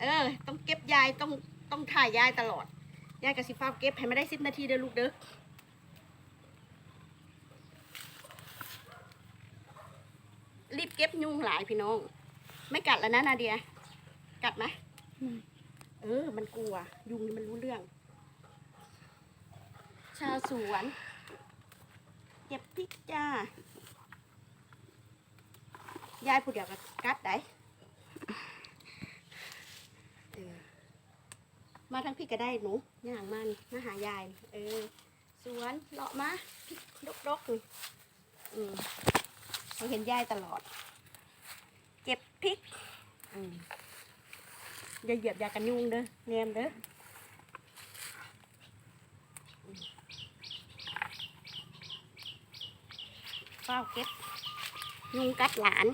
เออ ต้องเก็บยายต้องต้องถ่ายยายตลอด ยายกับสิฟ้าวเก็บให้ไม่ได้สิบนาทีเด้อลูกเด้อรีบเก็บยุงหลายพี่น้อง ไม่กัดแล้วนะนาเดีย กัดไหมเออ มันกลัว ยุงนี่มันรู้เรื่อง ชาวสวน เก็บพริกจ้ายายผู้เดียวก็กัดได้เออ มาทั้งพี่ก็ได้หนูย่างมานี่มาหายาย เออ สวนเลาะมาพริกดกๆอืมเราเห็นยายตลอด เก็บพริก อืมอย่าเหยียบยากันยุงเด้อแนมเด้อเฝ้าเก็บยุงกัดหลาน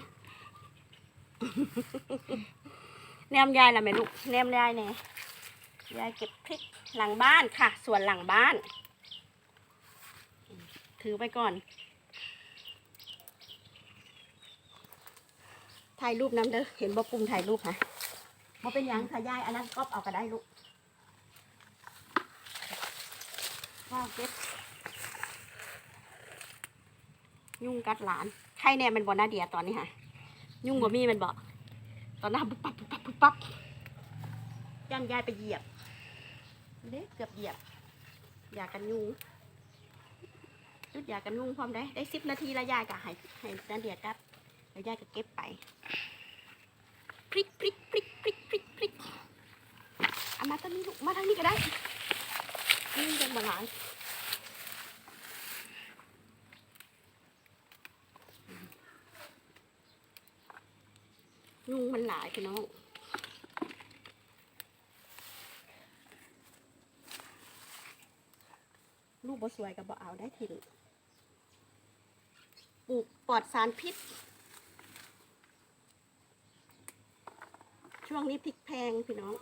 แนมยายล่ะแม่ลูกแนมยายแน่ ยายเก็บพริกหลังบ้านค่ะ ส่วนหลังบ้าน ถือไปก่อน ถ่ายรูปน้ำเด้อเห็นบ่ปุ่มถ่ายรูปค่ะบ่เป็นยังค่ะยายอันนั้นก๊อปเอาก็ได้ลูกว้าวเก็บยุ่งกัดหลานใครเนี่ยมันบอนาเดียตอนนี้ค่ะ ยุ่งบ่มีมันบอกตอนหน้าปุ๊บปั๊บปุ๊บปั๊บปุ๊บปั๊บยันยายไปเหยียบ เด็กเกือบเหยียบอยากกันยุงจุดอยากกันยุงพร้อมได้ได้สิบนาทีล้วยายก็ให้ให้นาเดียกัดแล้วยายก็เก็บไปพริกพริกพริกพริกพริกพริกเอามาทางนี้ลูกมาทางนี้ก็ได้นี่ยังบ่หลายยุงมันหลายพี่น้อง ลูก บ่สวยกับบ่เอาได้ถิ่นปลูกปลอดสารพิษ ช่วงนี้พริกแพงพี่น้อง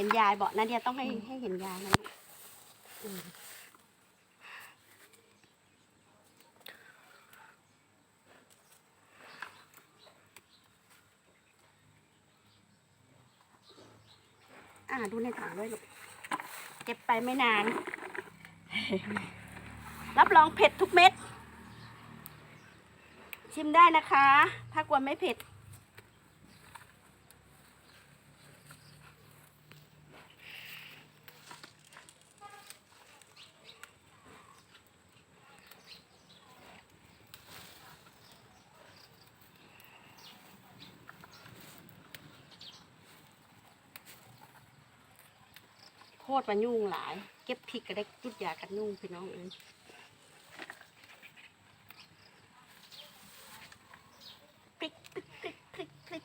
ห็นยายบอกนะเดียต้องให้ให้เห็นยายนะลูกอืมอ่าดูในถังด้วยลูกเก็บไปไม่นาน รับรองเผ็ดทุกเม็ด ชิมได้นะคะ ถ้ากลัวไม่เผ็ด ตรมันยุ่งหลาย เก็บพริกก็ได้จุดยากันยุ่งพี่น้องเอ้ยพริกพริกพริกพริกพริก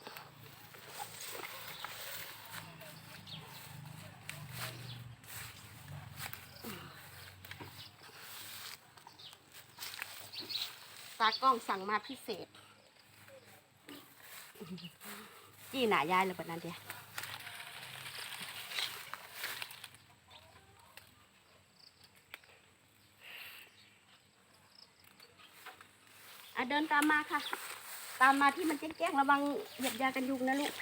ตากล้องสั่งมาพิเศษ จี้หนายายเลยแบบนั้นเดียว เดินตามมาค่ะ ตามมาที่มันแจ้งๆระวังเหยียบยากันยุงนะลูก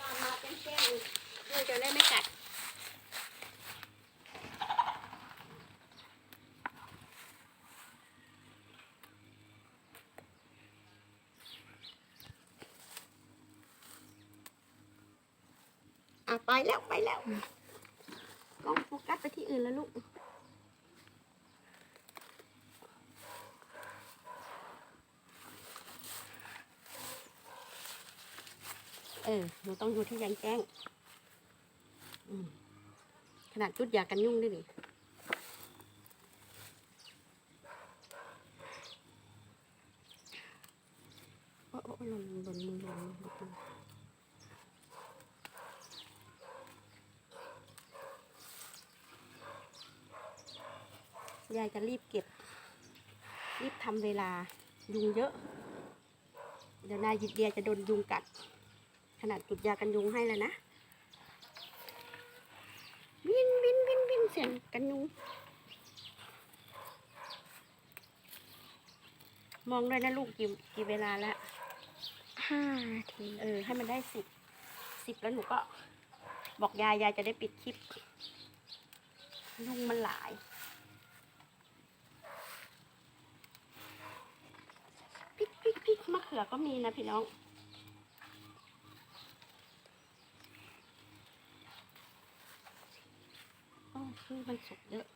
ตามมาแจ้งๆลูกจะได้ไม่กัดอะไปแล้วไปแล้วลองโฟกัสไปที่อื่นแล้วลูก ออหนูต้องอยู่ที่ยางแจ้งขนาดจุดยากันยุ่งได้ดิโอ้โลนบนมือลนยายจะรีบเก็บ รีบทำเวลายุงเยอะ เดี๋ยวนายยิดเดียจะโดนยุงกัด ขนาดจุดยากันยุงให้แล้วนะวินวินวินวินเสียงกันยุง มองด้วยนะลูกกี่กี่เวลาแล้วห้านาทีเออ ให้มันได้สิบสิบแล้วหนูก็ บอกยายยายจะได้ปิดคลิป ยุงมันหลายพริกพริกพริกมะเขือก็มีนะพี่น้อง โอ้คือ มันสุกเยอะ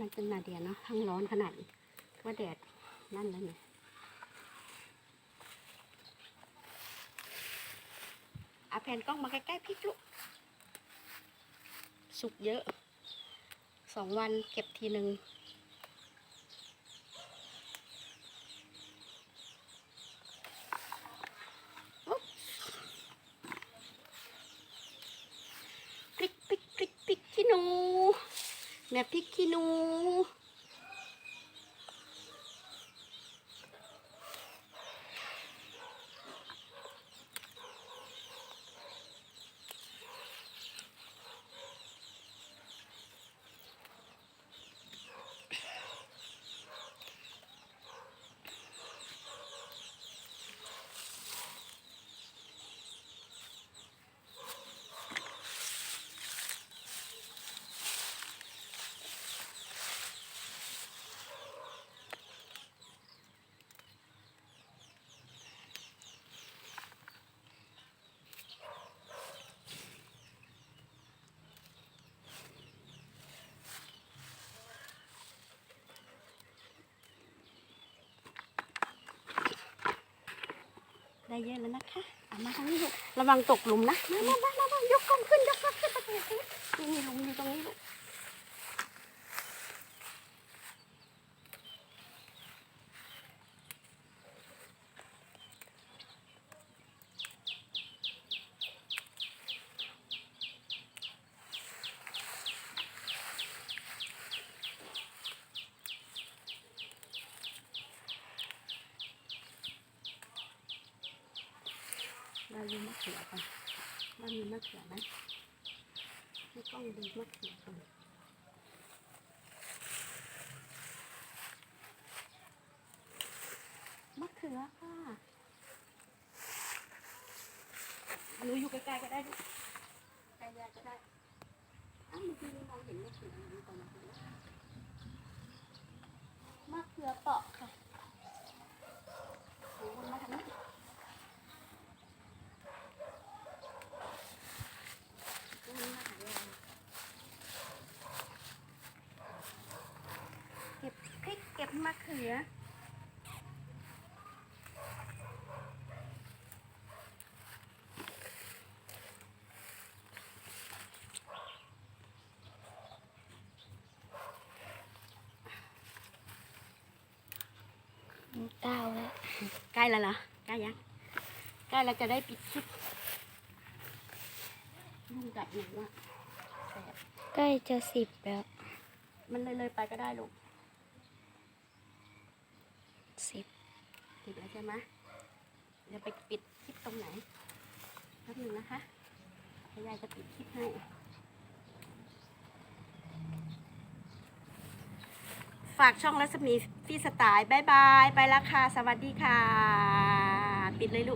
มันเป็นนาเดียเนาะทั้งร้อนขนาดว่าแดดนั่นแล้วเนี่ยเอาแผ่นกล้องมาใกล้ๆพี่ลูกสุกเยอะสองวันเก็บทีหนึ่งอุ๊บพริกพริกพริกพริกขี้หนู แม่พริกขี้หนู ได้เยอะแล้วนะคะเอามาทางนี้ลูกระวังตกหลุมนะมามามามายกกล้องขึ้นยกกล้องขึ้นนี่มีหลุมอยู่ตรงนี้ลูก เราดูมะเขือก่อนว่ามีมะเขือไหมให้กล้องดูมะเขือก่อนมะเขือค่ะหนูอยู่ใกล้ๆก็ได้ลูกใกล้ๆก็ได้อ้าวเมื่อกี้มองเห็นมะเขืออยู่ตรงนั้นมะเขือเปาะค่ะหนูวนมาทางนี้ เก็บพริกเก็บ มะเขือ เก้าแล้ว ใกล้แล้วเหรอ ใกล้ยัง ใกล้เราจะได้ปิดคลิปยุ่งกัดหนูอะแสบใกล้จะสิบแล้ว มันเลยเลยๆไปก็ได้ลูก สิบติดแล้วใช่ไหมเดี๋ยวไปปิดคลิปตรงไหนงนะคะให้ยายจะปิดคลิปให้ฝากช่องรัศมีพี่สไตล์บายบาย ไปแล้วค่ะ สวัสดีค่ะ ปิดเลยลูก